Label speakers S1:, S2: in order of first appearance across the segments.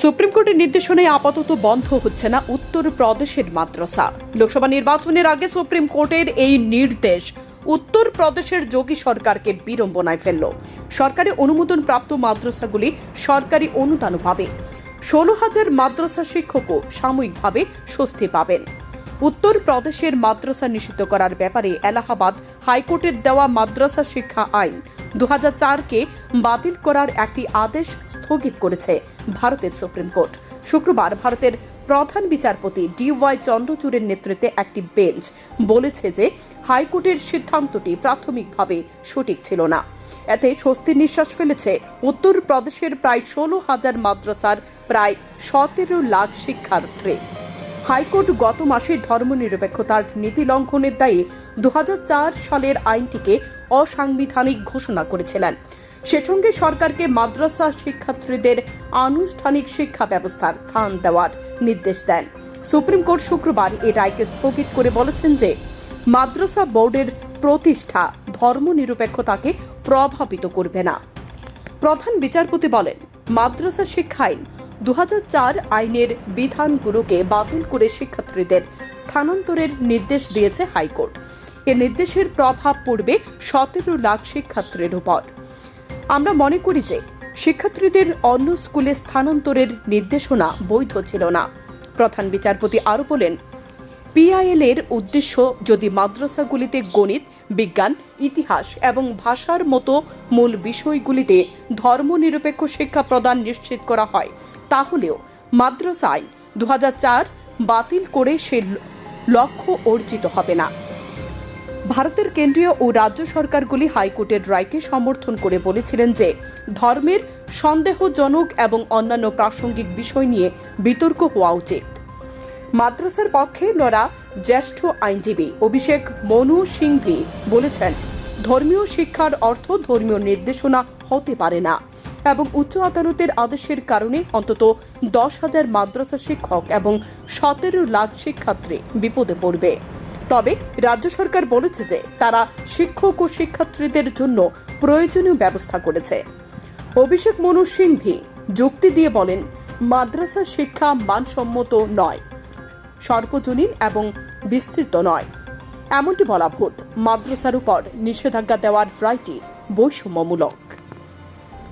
S1: Supreme কোর্টের নির্দেশনায় আপাতত বন্ধ হচ্ছে না উত্তর প্রদেশের মাদ্রাসা। লোকসভা নির্বাচনের আগে সুপ্রিম কোর্টের এই নির্দেশ উত্তর প্রদেশের যোগী সরকারকে বিড়ম্বনায় ফেলল। সরকারি অনুমোদন প্রাপ্ত মাদ্রাসাগুলি সরকারি অনুদানও পাবে ষোলো হাজার মাদ্রাসা শিক্ষকও সাময়িকভাবে স্বস্তি পাবেন। উত্তর প্রদেশের মাদ্রাসা নিষিদ্ধ করার ব্যাপারে এলাহাবাদ হাইকোর্টের দেওয়া মাদ্রাসা শিক্ষা আইন দু কে বাতিল করার একটি আদেশ স্থগিত করেছে ভারতের সুপ্রিম কোর্ট। শুক্রবার ভারতের প্রধান বিচারপতি ডি ওয়াই চন্দ্রচূড়ের নেতৃত্বে একটি বেঞ্চ বলেছে যে হাইকোর্টের সিদ্ধান্তটি প্রাথমিকভাবে সঠিক ছিল না। এতে স্বস্তির নিঃশ্বাস ফেলেছে উত্তর প্রদেশের প্রায় ষোলো হাজার মাদ্রাসার প্রায় সতেরো লাখ শিক্ষার্থী। হাইকোর্ট গত মাসে ধর্মনিরপেক্ষতার নীতি লঙ্ঘনের দায়ে দু হাজার চার সালের আইনটিকে অসাংবিধানিক ঘোষণা করেছিলেন। সে সঙ্গে সরকারকে মাদ্রাসা শিক্ষার্থীদের আনুষ্ঠানিক শিক্ষা ব্যবস্থার স্থান দেওয়ার নির্দেশ দেন। সুপ্রিম কোর্ট শুক্রবার এ রায়কে স্থগিত করে বলেছেন যে, মাদ্রাসা বোর্ডের প্রতিষ্ঠা ধর্মনিরপেক্ষতাকে প্রভাবিত করবে না। প্রধান বিচারপতি বলেন, মাদ্রাসা শিক্ষা আইন দু হাজার চার আইনের বিধানগুলোকে বাতিল করে শিক্ষার্থীদের স্থানান্তরের নির্দেশ দিয়েছে হাইকোর্ট। এ নির্দেশের প্রভাব পড়বে সতেরো লাখ শিক্ষার্থীর উপর। আমরা মনে করি যে শিক্ষার্থীদের অন্য স্কুলে স্থানান্তরের নির্দেশনা বৈধ ছিল না। প্রধান বিচারপতি আরও বলেন, পিআইএল এর উদ্দেশ্য যদি মাদ্রাসাগুলিতে গণিত, বিজ্ঞান, ইতিহাস এবং ভাষার মতো মূল বিষয়গুলিতে ধর্মনিরপেক্ষ শিক্ষা প্রদান নিশ্চিত করা হয় তাহলেও মাদ্রাসা আইন দু হাজার চার বাতিল করে সে লক্ষ্য অর্জিত হবে না। ভারতের কেন্দ্রীয় ও রাজ্য সরকারগুলি হাইকোর্টের রায়কে সমর্থন করে বলেছিলেন যে, ধর্মের সন্দেহজনক এবং অন্যান্য প্রাসঙ্গিক বিষয় নিয়ে বিতর্ক হওয়া উচিত। মাদ্রাসার পক্ষে লড়া জ্যেষ্ঠ আইনজীবী অভিষেক মনু সিংভি বলেছেন, ধর্মীয় শিক্ষার অর্থ ধর্মীয় নির্দেশনা হতে পারে না। এবং উচ্চ আদালতের আদেশের কারণে অন্তত দশ হাজার মাদ্রাসা শিক্ষক এবং সতেরো লাখ শিক্ষার্থী বিপদে পড়বে। তবে রাজ্য সরকার বলেছে যে তারা শিক্ষক ও শিক্ষার্থীদের জন্য প্রয়োজনীয় ব্যবস্থা করেছে। অভিষেক মনু সিংভি যুক্তি দিয়ে বলেন, মাদ্রাসা শিক্ষা মানসম্মত নয়, সর্বজনীন এবং বিস্তৃত নয়। এমনটি বলা ভুল। মাদ্রাসার উপর নিষেধাজ্ঞা দেওয়ার রায়টি বৈষম্যমূলক।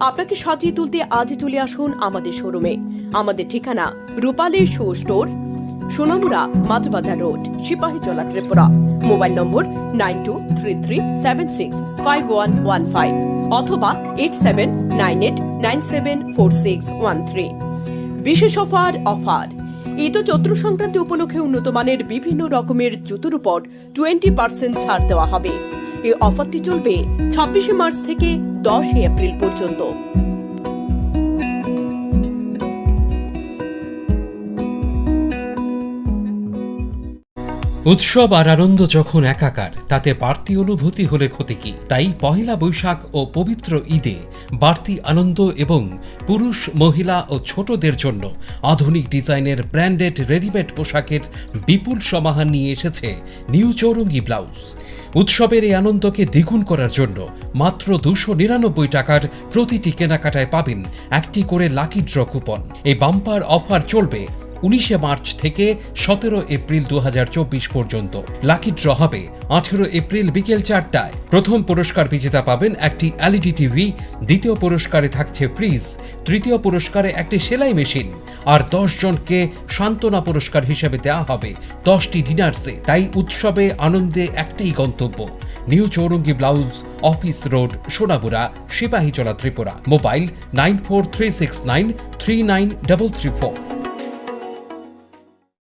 S1: আপনাকে সাজিয়ে তুলতে আজ চলে আসুন আমাদের শোরুমে। আমাদের ঠিকানা Rupali show store Sonamura Matbazar road Sepahi Sepahijala, Tripura. Mobile number nine two three three seven six five one one five অথবা eight seven nine eight nine seven four six one three. বিশেষ offer offer. Eid ও চৈত্র সংক্রান্তি উপলক্ষে উন্নত মানের বিভিন্ন রকমের জুতোর উপর টোয়েন্টি পার্সেন্ট ছাড় দেওয়া হবে। এই অফারটি চলবে ছাব্বিশে মার্চ থেকে দশই এপ্রিল পর্যন্ত।
S2: উৎসব আর আনন্দ যখন একাকার, তাতে বাড়তি অনুভূতি হলে ক্ষতি কি? তাই পহেলা বৈশাখ ও পবিত্র ঈদে বাড়তি আনন্দ এবং পুরুষ, মহিলা ও ছোটদের জন্য আধুনিক ডিজাইনের ব্র্যান্ডেড রেডিমেড পোশাকের বিপুল সমাহার নিয়ে এসেছে নিউ চৌরঙ্গি ব্লাউজ। উৎসবের এই আনন্দকে দ্বিগুণ করার জন্য মাত্র দুশো নিরানব্বই টাকার প্রতিটি কেনাকাটায় পাবেন একটি করে লাকি ড্র কুপন। এই বাম্পার অফার চলবে উনিশে মার্চ থেকে সতেরো এপ্রিল দু হাজার চব্বিশ পর্যন্ত। লাকি ড্র হবে আঠেরো এপ্রিল বিকেল চারটায় প্রথম পুরস্কার বিজেতা পাবেন একটি এলইডি টিভি, দ্বিতীয় পুরস্কারে থাকছে ফ্রিজ, তৃতীয় পুরস্কারে একটি সেলাই মেশিন, আর দশ জনকে সান্ত্বনা পুরস্কার হিসেবে দেওয়া হবে দশটি ডিনার্সে। তাই উৎসবে আনন্দে একটাই গন্তব্য, new Chowringhee blouse, office road, Sonabura, Sepahijala Tripura. Mobile nine four three six nine three nine double three four.